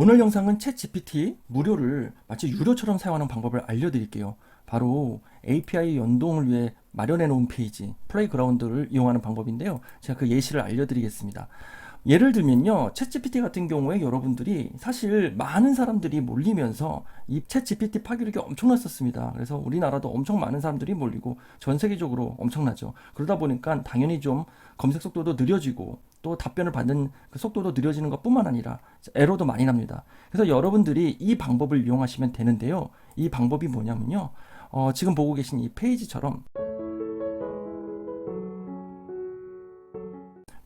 오늘 영상은 챗 GPT 무료를 마치 유료처럼 사용하는 방법을 알려드릴게요. 바로 API 연동을 위해 마련해 놓은 페이지 플레이그라운드를 이용하는 방법인데요. 제가 그 예시를 알려드리겠습니다. 예를 들면요, 챗 GPT 같은 경우에 여러분들이 사실 많은 사람들이 몰리면서 이 챗 GPT 파괴력이 엄청났었습니다. 그래서 우리나라도 엄청 많은 사람들이 몰리고 전 세계적으로 엄청나죠. 그러다 보니까 당연히 좀 검색 속도도 느려지고 또 답변을 받는 그 속도도 느려지는 것 뿐만 아니라 에러도 많이 납니다. 그래서 여러분들이 이 방법을 이용하시면 되는데요. 이 방법이 뭐냐면요. 어, 지금 보고 계신 이 페이지처럼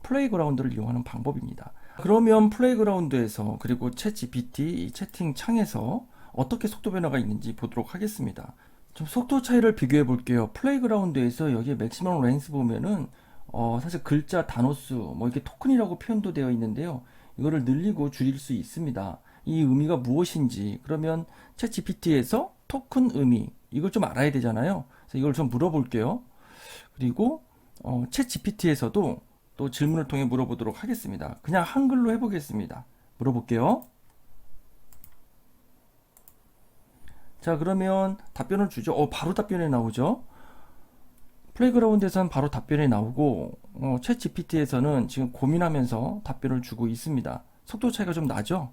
플레이그라운드를 이용하는 방법입니다. 그러면 플레이그라운드에서 그리고 챗 GPT 이 채팅 창에서 어떻게 속도 변화가 있는지 보도록 하겠습니다. 좀 속도 차이를 비교해 볼게요. 플레이그라운드에서 여기 맥시멈 렌스 보면은 어, 사실 글자 단어 수, 뭐 이렇게 토큰이라고 표현도 되어 있는데요. 이거를 늘리고 줄일 수 있습니다. 이 의미가 무엇인지 그러면 챗 GPT에서 토큰 의미 이걸 좀 알아야 되잖아요. 그래서 이걸 좀 물어볼게요. 그리고 어, 챗 GPT에서도 또 질문을 통해 물어보도록 하겠습니다. 그냥 한글로 해보겠습니다. 물어볼게요. 자, 그러면 답변을 주죠. 어, 바로 답변이 나오죠. 플레이그라운드에서는 바로 답변이 나오고, 어, 챗 GPT에서는 지금 고민하면서 답변을 주고 있습니다. 속도 차이가 좀 나죠?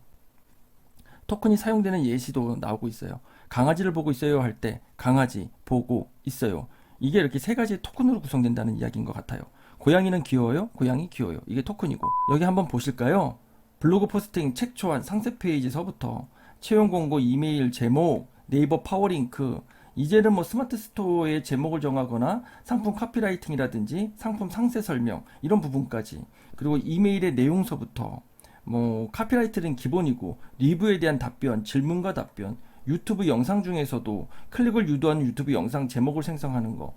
토큰이 사용되는 예시도 나오고 있어요. 강아지를 보고 있어요 할 때, 강아지, 보고 있어요. 이게 이렇게 세 가지 토큰으로 구성된다는 이야기인 것 같아요. 고양이는 귀여워요? 고양이 귀여워요. 이게 토큰이고. 여기 한번 보실까요? 블로그 포스팅, 책 초안, 상세 페이지서부터 채용 공고, 이메일, 제목, 네이버 파워링크, 이제는 뭐 스마트 스토어의 제목을 정하거나 상품 카피라이팅이라든지 상품 상세 설명 이런 부분까지 그리고 이메일의 내용서부터 뭐 카피라이트는 기본이고 리뷰에 대한 답변, 질문과 답변, 유튜브 영상 중에서도 클릭을 유도하는 유튜브 영상 제목을 생성하는 거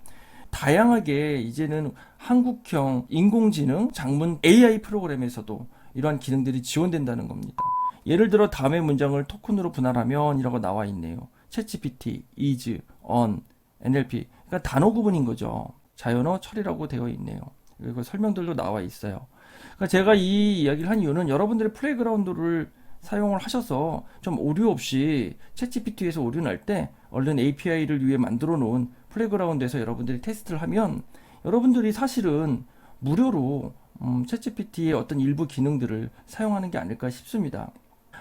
다양하게 이제는 한국형 인공지능 장문 AI 프로그램에서도 이러한 기능들이 지원된다는 겁니다. 예를 들어 다음의 문장을 토큰으로 분할하면 이라고 나와 있네요. 챗GPT, is, on, NLP. 그러니까 단어 구분인 거죠. 자연어 처리라고 되어 있네요. 그리고 설명들도 나와 있어요. 그러니까 제가 이 이야기를 한 이유는 여러분들이 플레이그라운드를 사용을 하셔서 좀 오류 없이 챗GPT에서 오류 날 때 얼른 API를 위해 만들어 놓은 플레이그라운드에서 여러분들이 테스트를 하면 여러분들이 사실은 무료로 음, 챗GPT의 어떤 일부 기능들을 사용하는 게 아닐까 싶습니다.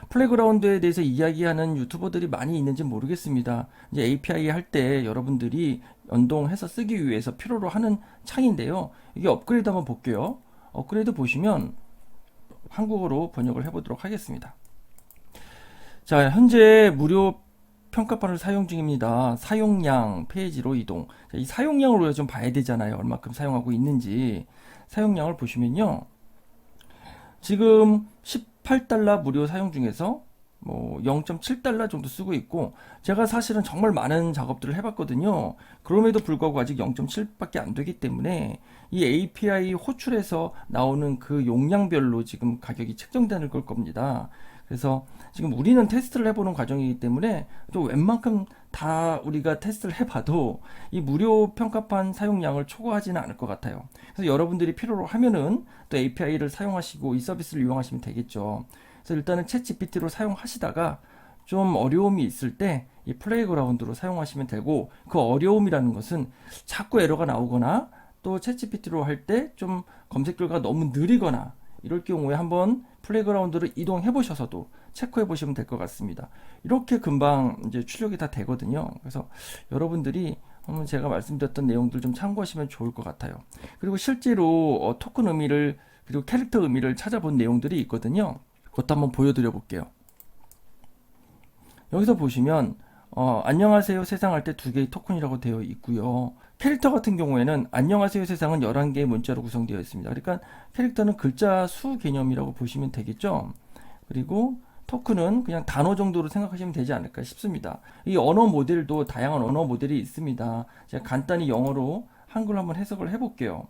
플레이그라운드에 대해서 이야기하는 유튜버들이 많이 있는지 모르겠습니다. 이제 API 할 때 여러분들이 연동해서 쓰기 위해서 필요로 하는 창인데요. 이게 업그레이드 한번 볼게요. 업그레이드 보시면 한국어로 번역을 해보도록 하겠습니다. 자, 현재 무료 평가판을 사용 중입니다. 사용량 페이지로 이동. 자, 이 우리가 좀 봐야 되잖아요. 얼마큼 사용하고 있는지. 사용량을 보시면요. 지금 18달러 무료 사용 중에서 뭐 0.7달러 정도 쓰고 있고 제가 사실은 정말 많은 작업들을 해봤거든요. 그럼에도 불구하고 아직 0.7밖에 안 되기 때문에 이 API 호출에서 나오는 그 용량별로 지금 가격이 책정되는 걸 겁니다. 그래서 지금 우리는 테스트를 해보는 과정이기 때문에 또 웬만큼 다 우리가 테스트를 해봐도 이 무료 평가판 사용량을 초과하지는 않을 것 같아요. 그래서 여러분들이 필요로 하면은 또 API를 사용하시고 이 서비스를 이용하시면 되겠죠. 그래서 일단은 챗 GPT로 사용하시다가 좀 어려움이 있을 때 이 플레이그라운드로 사용하시면 되고 그 어려움이라는 것은 자꾸 에러가 나오거나 또 챗 GPT로 할 때 좀 검색 결과가 너무 느리거나 이럴 경우에 한번 플레이그라운드를 이동해 보셔서도 체크해 보시면 될 것 같습니다. 이렇게 금방 이제 출력이 다 되거든요. 그래서 여러분들이 한번 제가 말씀드렸던 내용들 좀 참고하시면 좋을 것 같아요. 그리고 실제로 어, 토큰 의미를 그리고 캐릭터 의미를 찾아본 내용들이 있거든요. 그것도 한번 보여드려 볼게요. 여기서 보시면 어, 안녕하세요 세상 할 때 두 개의 토큰이라고 되어 있고요. 캐릭터 같은 경우에는 안녕하세요 세상은 11개의 문자로 구성되어 있습니다. 그러니까 캐릭터는 글자 수 개념이라고 보시면 되겠죠. 그리고 토큰은 그냥 단어 정도로 생각하시면 되지 않을까 싶습니다. 이 언어 모델도 다양한 언어 모델이 있습니다. 제가 간단히 영어로 한글로 한번 해석을 해볼게요.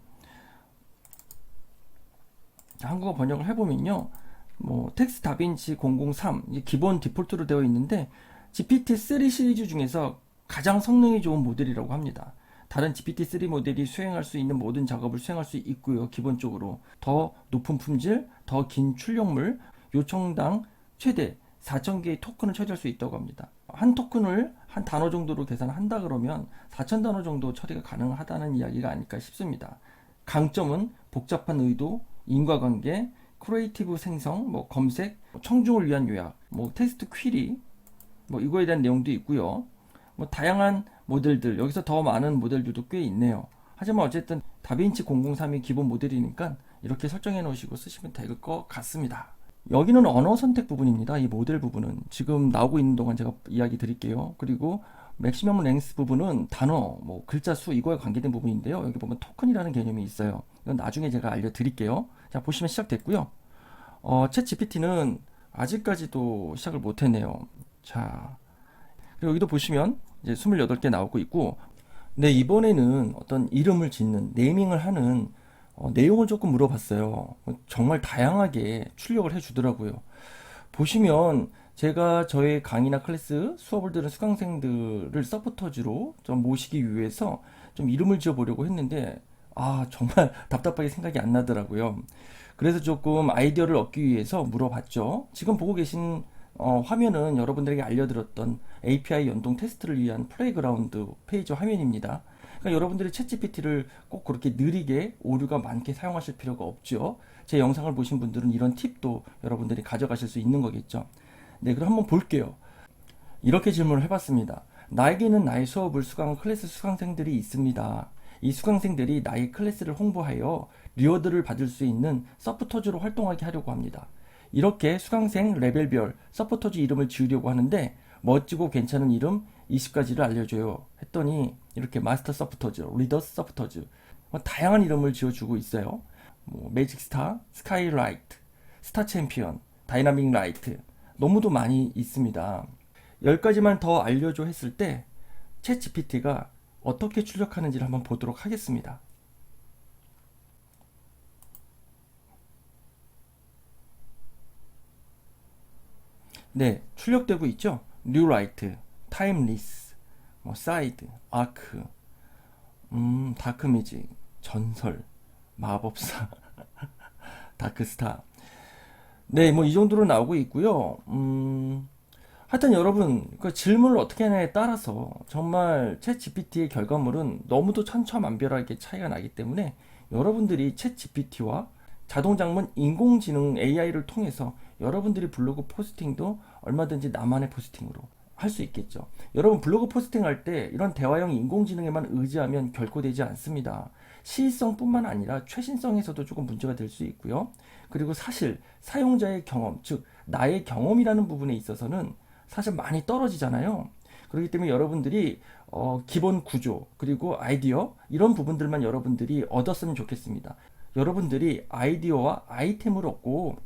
한국어 번역을 해보면요. 뭐 텍스트 다빈치 003 기본 디폴트로 되어 있는데 GPT-3 시리즈 중에서 가장 성능이 좋은 모델이라고 합니다. 다른 GPT-3 모델이 수행할 수 있는 모든 작업을 수행할 수 있고요. 기본적으로 더 높은 품질, 더 긴 출력물, 요청당 최대 4,000개의 토큰을 처리할 수 있다고 합니다. 한 토큰을 한 단어 정도로 계산한다 그러면 4,000단어 정도 처리가 가능하다는 이야기가 아닐까 싶습니다. 강점은 복잡한 의도, 인과관계, 크리에이티브 생성, 뭐 검색, 청중을 위한 요약, 뭐 테스트 퀴리, 뭐 이거에 대한 내용도 있고요. 뭐 다양한 모델들 여기서 더 많은 모델들도 꽤 있네요. 하지만 어쨌든 다빈치 003이 기본 모델이니까 이렇게 설정해 놓으시고 쓰시면 될 것 같습니다. 여기는 언어 선택 부분입니다. 이 모델 부분은 지금 나오고 있는 동안 제가 이야기 드릴게요. 그리고 맥시멈 랭스 부분은 단어, 뭐 글자 수 이거에 관계된 부분인데요. 여기 보면 토큰이라는 개념이 있어요. 이건 나중에 제가 알려드릴게요. 자 보시면 시작됐고요. 어, 챗 GPT는 아직까지도 시작을 못했네요. 자 여기도 보시면 이제 28개 나오고 있고 네 이번에는 어떤 이름을 짓는 네이밍을 하는 어, 내용을 조금 물어봤어요. 정말 다양하게 출력을 해주더라고요. 보시면 제가 저의 강의나 클래스 수업을 들은 수강생들을 서포터즈로 좀 모시기 위해서 좀 이름을 지어보려고 했는데 아 정말 답답하게 생각이 안 나더라고요. 그래서 조금 아이디어를 얻기 위해서 물어봤죠. 지금 보고 계신 어, 화면은 여러분들에게 알려드렸던 API 연동 테스트를 위한 플레이그라운드 페이지 화면입니다. 그러니까 여러분들이 챗GPT를 꼭 그렇게 느리게 오류가 많게 사용하실 필요가 없죠. 제 영상을 보신 분들은 이런 팁도 여러분들이 가져가실 수 있는 거겠죠. 네, 그럼 한번 볼게요. 이렇게 질문을 해봤습니다. 나에게는 나의 수업을 수강 클래스 수강생들이 있습니다. 이 수강생들이 나의 클래스를 홍보하여 리워드를 받을 수 있는 서포터즈로 활동하게 하려고 합니다. 이렇게 수강생 레벨별 서포터즈 이름을 지으려고 하는데 멋지고 괜찮은 이름 20가지를 알려줘요. 했더니 이렇게 마스터 서포터즈, 리더 서포터즈 뭐 다양한 이름을 지어주고 있어요. 뭐 매직 스타, 스카이라이트, 스타 챔피언, 다이나믹 라이트 너무도 많이 있습니다. 10가지만 더 알려줘 했을 때챗 GPT가 어떻게 출력하는지를 한번 보도록 하겠습니다. 네, 출력되고 있죠? 뉴 라이트, 타임리스, 뭐 사이드, 아크, 음, 다크미지, 전설, 마법사, 다크스타. 네, 뭐 이 정도로 나오고 있고요. 음, 하여튼 여러분, 그 질문을 어떻게 하냐에 따라서 정말 챗 GPT의 결과물은 너무도 천차만별하게 차이가 나기 때문에 여러분들이 챗 GPT와 자동장문 인공지능 AI를 통해서 여러분들이 블로그 포스팅도 얼마든지 나만의 포스팅으로 할 수 있겠죠. 여러분 블로그 포스팅 할 때 이런 대화형 인공지능에만 의지하면 결코 되지 않습니다. 시의성뿐만 아니라 최신성에서도 조금 문제가 될 수 있고요. 그리고 사실 사용자의 경험, 즉 나의 경험이라는 부분에 있어서는 사실 많이 떨어지잖아요. 그렇기 때문에 여러분들이 어, 기본 구조 그리고 아이디어 이런 부분들만 여러분들이 얻었으면 좋겠습니다. 여러분들이 아이디어와 아이템을 얻고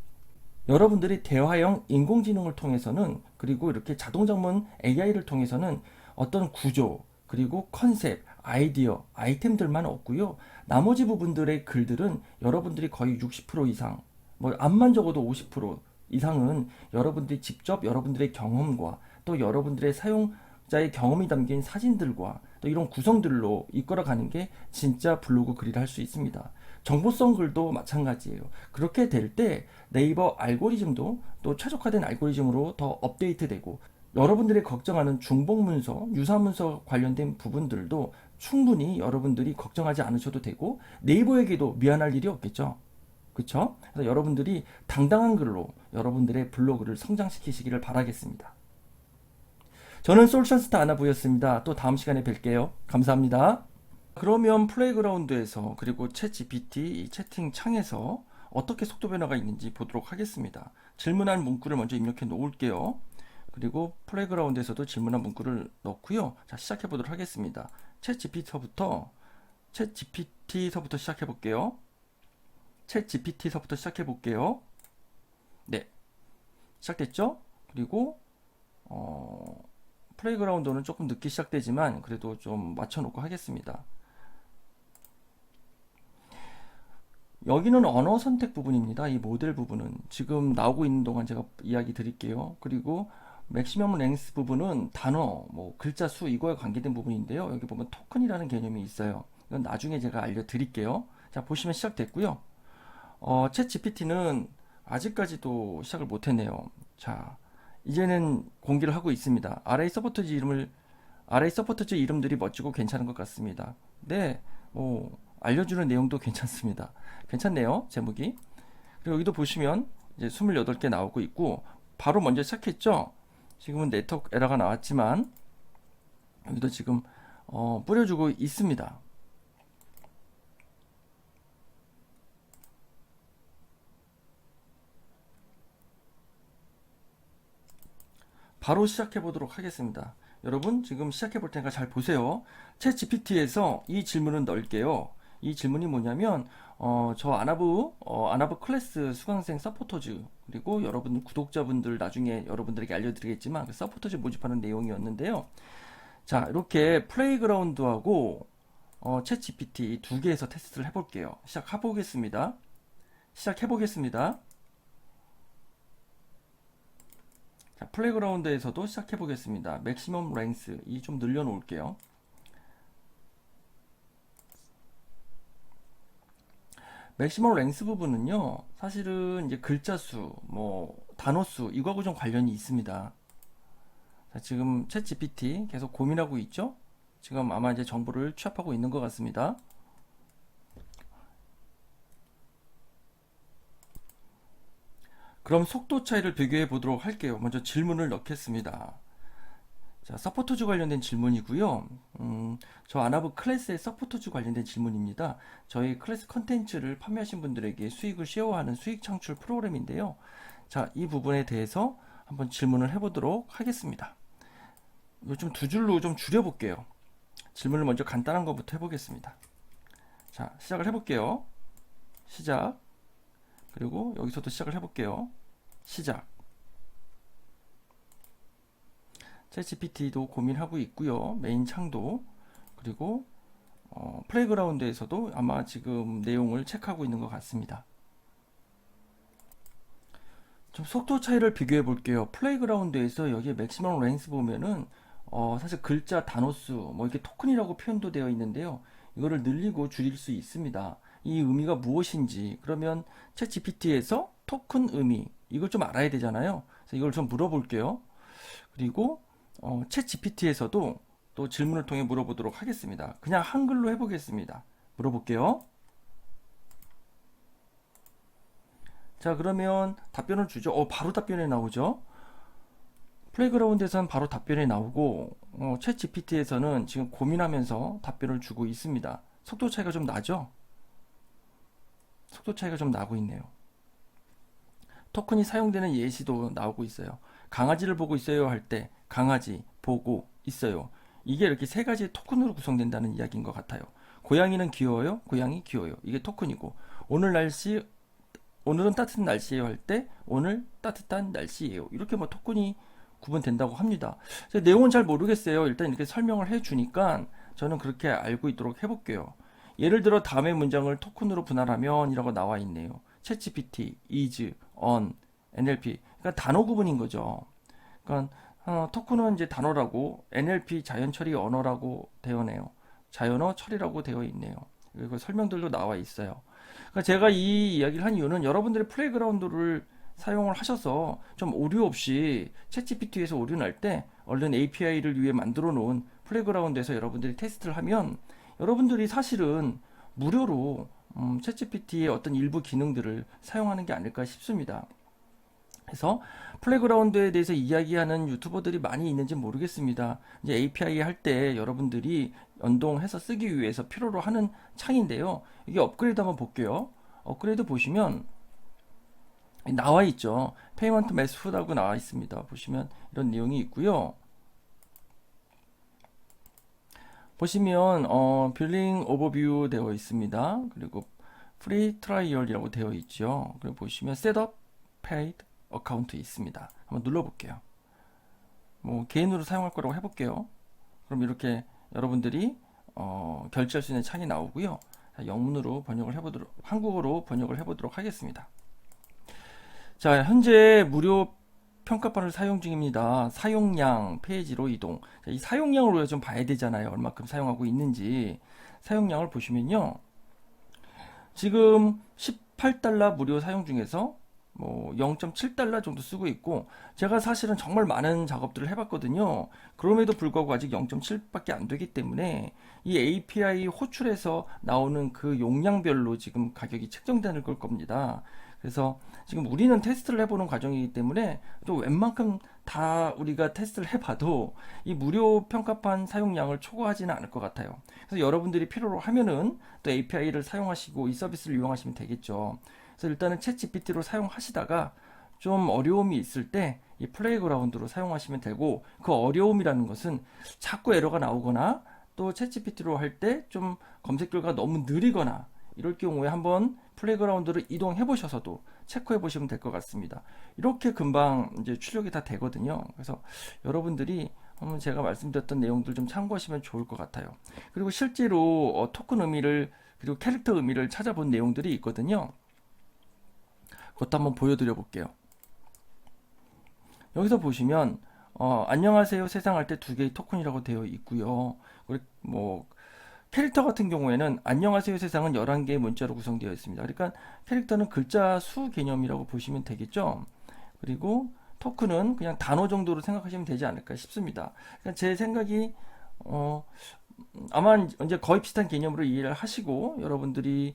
여러분들이 대화형 인공지능을 통해서는 그리고 이렇게 자동장문 AI를 통해서는 어떤 구조 그리고 컨셉, 아이디어, 아이템들만 얻고요. 나머지 부분들의 글들은 여러분들이 거의 60% 이상, 뭐 암만 적어도 50% 이상은 여러분들이 직접 여러분들의 경험과 또 여러분들의 사용자의 경험이 담긴 사진들과 또 이런 구성들로 이끌어가는 게 진짜 블로그 글이라 할 수 있습니다. 정보성 글도 마찬가지예요. 그렇게 될 때 네이버 알고리즘도 또 최적화된 알고리즘으로 더 업데이트되고 여러분들이 걱정하는 중복 문서, 유사 문서 관련된 부분들도 충분히 여러분들이 걱정하지 않으셔도 되고 네이버에게도 미안할 일이 없겠죠. 그렇죠? 그래서 여러분들이 당당한 글로 여러분들의 블로그를 성장시키시기를 바라겠습니다. 저는 솔션스타 아나부였습니다. 또 다음 시간에 뵐게요. 감사합니다. 그러면 플레이그라운드에서 그리고 챗 GPT 채팅 창에서 어떻게 속도 변화가 있는지 보도록 하겠습니다. 질문한 문구를 먼저 입력해 놓을게요. 그리고 플레이그라운드에서도 질문한 문구를 넣고요. 자, 시작해 보도록 하겠습니다. 챗 GPT서부터 챗 GPT서부터 시작해 볼게요. 챗 GPT서부터 시작해 볼게요. 네. 시작됐죠? 그리고 어, 플레이그라운드는 조금 늦게 시작되지만 그래도 좀 맞춰 놓고 하겠습니다. 여기는 언어 선택 부분입니다. 이 모델 부분은 지금 나오고 있는 동안 제가 이야기 드릴게요. 그리고 맥시멈 랭스 부분은 단어, 뭐 글자 수 이거에 관계된 부분인데요. 여기 보면 토큰이라는 개념이 있어요. 이건 나중에 제가 알려드릴게요. 자 보시면 시작됐고요. 어, 챗 GPT는 아직까지도 시작을 못했네요. 자 이제는 공개를 하고 있습니다. RA 서포터즈 이름을 RA 서포터즈 이름들이 멋지고 괜찮은 것 같습니다. 네, 뭐 알려주는 내용도 괜찮습니다. 괜찮네요, 제목이. 그리고 여기도 보시면 이제 28개 나오고 있고 바로 먼저 시작했죠. 지금은 네트워크 에러가 나왔지만 여기도 지금 어, 뿌려주고 있습니다. 바로 시작해 보도록 하겠습니다. 여러분 지금 시작해 볼 테니까 잘 보세요. 챗 GPT에서 이 질문은 넣을게요. 이 질문이 뭐냐면 어, 저 아나브 어, 아나브 클래스 수강생 서포터즈 그리고 여러분 구독자분들 나중에 여러분들에게 알려드리겠지만 그 서포터즈 모집하는 내용이었는데요. 자 이렇게 플레이그라운드하고 어, 챗 GPT 두 개에서 테스트를 해볼게요. 시작해 보겠습니다. 시작해 보겠습니다. 자, 플레이그라운드에서도 시작해 보겠습니다. 맥시멈 랭스 이 좀 늘려 놓을게요. 맥시멈 랭스 부분은요, 사실은 이제 글자 수, 뭐 단어 수 이거하고 좀 관련이 있습니다. 자, 지금 챗 GPT 계속 고민하고 있죠? 지금 아마 이제 정보를 취합하고 있는 것 같습니다. 그럼 속도 차이를 비교해 보도록 할게요. 먼저 질문을 넣겠습니다. 자, 서포터즈 관련된 질문이고요. 음, 저 아나브 클래스의 서포터즈 관련된 질문입니다. 저희 클래스 컨텐츠를 판매하신 분들에게 수익을 쉐어하는 수익 창출 프로그램인데요. 자, 이 부분에 대해서 한번 질문을 해보도록 하겠습니다. 좀두 줄로 좀 줄여볼게요. 질문을 먼저 간단한 것부터 해보겠습니다. 자, 시작을 해볼게요. 시작. 그리고 여기서도 시작을 해볼게요. 시작. 챗GPT도 고민하고 있고요. 메인 창도 그리고 어, 플레이그라운드에서도 아마 지금 내용을 체크하고 있는 것 같습니다. 좀 속도 차이를 비교해 볼게요. 플레이그라운드에서 여기 맥시멈 랭스 보면은 어, 사실 글자 단어 수, 뭐 이렇게 토큰이라고 표현도 되어 있는데요. 이거를 늘리고 줄일 수 있습니다. 이 의미가 무엇인지 그러면 챗 GPT에서 토큰 의미 이걸 좀 알아야 되잖아요. 그래서 이걸 좀 물어볼게요. 그리고 어, 챗 GPT에서도 또 질문을 통해 물어보도록 하겠습니다. 그냥 한글로 해보겠습니다. 물어볼게요. 자 그러면 답변을 주죠. 어 바로 답변이 나오죠. 플레이그라운드에서는 바로 답변이 나오고 어, 챗 GPT에서는 지금 고민하면서 답변을 주고 있습니다. 속도 차이가 좀 나죠? 속도 차이가 좀 나고 있네요. 토큰이 사용되는 예시도 나오고 있어요. 강아지를 보고 있어요 할 때 강아지 보고 있어요. 이게 이렇게 세 가지 토큰으로 구성된다는 이야기인 것 같아요. 고양이는 귀여워요. 고양이 귀여워요. 이게 토큰이고 오늘 날씨 오늘은 따뜻한 날씨예요 할 때 오늘 따뜻한 날씨예요. 이렇게 뭐 토큰이 구분된다고 합니다. 내용은 잘 모르겠어요. 일단 이렇게 설명을 해 주니까 저는 그렇게 알고 있도록 해 볼게요. 예를 들어 다음의 문장을 토큰으로 분할하면 이라고 나와 있네요. 챗GPT, is, on, NLP. 그러니까 단어 구분인 거죠. 그러니까 어, 토큰은 이제 단어라고 NLP 자연 처리 언어라고 되어네요. 자연어 처리라고 되어 있네요. 그리고 설명들도 나와 있어요. 그러니까 제가 이 이야기를 한 이유는 여러분들의 플레이그라운드를 사용을 하셔서 좀 오류 없이 챗GPT에서 오류 날 때 얼른 API를 위해 만들어 놓은 플레이그라운드에서 여러분들이 테스트를 하면 여러분들이 사실은 무료로 음, 챗GPT의 어떤 일부 기능들을 사용하는 게 아닐까 싶습니다. 그래서 플레이그라운드에 대해서 이야기하는 유튜버들이 많이 있는지 모르겠습니다. 이제 API 할 때 여러분들이 연동해서 쓰기 위해서 필요로 하는 창인데요. 이게 업그레이드 한번 볼게요. 업그레이드 보시면 나와 있죠. 페이먼트 매스푸드하고 나와 있습니다. 보시면 이런 내용이 있고요. 보시면 어, 빌링 오버뷰 되어 있습니다. 그리고 프리 트라이얼이라고 되어 있죠. 그리고 보시면 셋업 페이드 어카운트 있습니다. 한번 눌러볼게요. 뭐 개인으로 사용할 거라고 해볼게요. 그럼 이렇게 여러분들이 어, 결제할 수 있는 창이 나오고요. 영문으로 번역을 해보도록 한국어로 번역을 해보도록 하겠습니다. 자 현재 무료 평가판을 사용 중입니다. 사용량 페이지로 이동. 자, 이 사용량을 우리가 좀 봐야 되잖아요. 얼마큼 사용하고 있는지. 사용량을 보시면요. 지금 18달러 무료 사용 중에서 뭐 0.7달러 정도 쓰고 있고 제가 사실은 정말 많은 작업들을 해봤거든요. 그럼에도 불구하고 아직 0.7밖에 안 되기 때문에 이 API 호출에서 나오는 그 용량별로 지금 가격이 책정되는 걸 겁니다. 그래서 지금 우리는 테스트를 해보는 과정이기 때문에 또 웬만큼 다 우리가 테스트를 해봐도 이 무료 평가판 사용량을 초과하지는 않을 것 같아요. 그래서 여러분들이 필요로 하면은 또 API를 사용하시고 이 서비스를 이용하시면 되겠죠. 그래서 일단은 챗 GPT로 사용하시다가 좀 어려움이 있을 때 이 플레이그라운드로 사용하시면 되고 그 어려움이라는 것은 자꾸 에러가 나오거나 또 챗 GPT로 할 때 좀 검색 결과가 너무 느리거나 이럴 경우에 한번 플레이그라운드를 이동해 보셔서도 체크해 보시면 될 것 같습니다. 이렇게 금방 이제 출력이 다 되거든요. 그래서 여러분들이 한번 제가 말씀드렸던 내용들 좀 참고하시면 좋을 것 같아요. 그리고 실제로 어, 토큰 의미를 그리고 캐릭터 의미를 찾아본 내용들이 있거든요. 그것도 한번 보여드려 볼게요. 여기서 보시면 어, 안녕하세요 세상 할 때 두 개의 토큰이라고 되어 있고요. 뭐 캐릭터 같은 경우에는 안녕하세요 세상은 11개의 문자로 구성되어 있습니다. 그러니까 캐릭터는 글자 수 개념이라고 보시면 되겠죠. 그리고 토큰은 그냥 단어 정도로 생각하시면 되지 않을까 싶습니다. 그러니까 제 생각이 어, 아마 이제 거의 비슷한 개념으로 이해를 하시고 여러분들이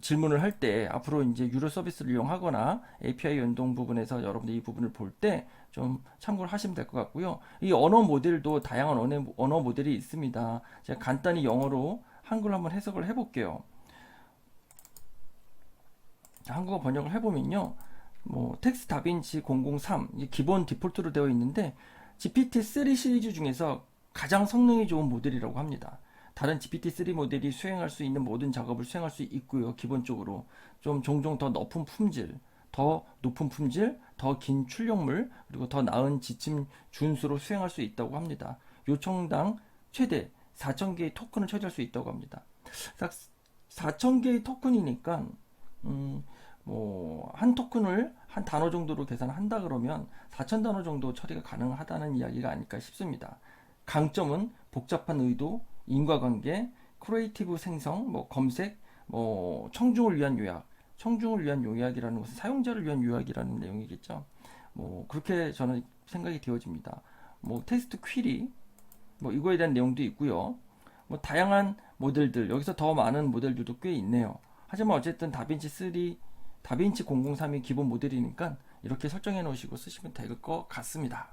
질문을 할 때 앞으로 이제 유료 서비스를 이용하거나 API 연동 부분에서 여러분들이 이 부분을 볼 때 좀 참고를 하시면 될 것 같고요. 이 언어 모델도 다양한 언어, 언어 모델이 있습니다. 제가 간단히 영어로 한글로 한번 해석을 해볼게요. 한국어 번역을 해보면요. 뭐 텍스트 다빈치 003 이게 기본 디폴트로 되어 있는데 GPT-3 시리즈 중에서 가장 성능이 좋은 모델이라고 합니다. 다른 GPT-3 모델이 수행할 수 있는 모든 작업을 수행할 수 있고요. 기본적으로 좀 종종 더 높은 품질, 더 높은 품질, 더 긴 출력물, 그리고 더 나은 지침 준수로 수행할 수 있다고 합니다. 요청당 최대 4,000개의 토큰을 처리할 수 있다고 합니다. 4,000개의 토큰이니까 음, 뭐, 한 토큰을 한 단어 정도로 계산한다 그러면 4,000단어 정도 처리가 가능하다는 이야기가 아닐까 싶습니다. 강점은 복잡한 의도, 인과관계, 크리에이티브 생성, 뭐 검색, 뭐 청중을 위한 요약, 청중을 위한 요약이라는 것은 사용자를 위한 요약이라는 내용이겠죠. 뭐 그렇게 저는 생각이 되어집니다. 뭐 테스트 퀴리, 뭐 이거에 대한 내용도 있고요. 뭐 다양한 모델들 여기서 더 많은 모델들도 꽤 있네요. 하지만 어쨌든 다빈치 3, 다빈치 003이 기본 모델이니까 이렇게 설정해 놓으시고 쓰시면 될 것 같습니다.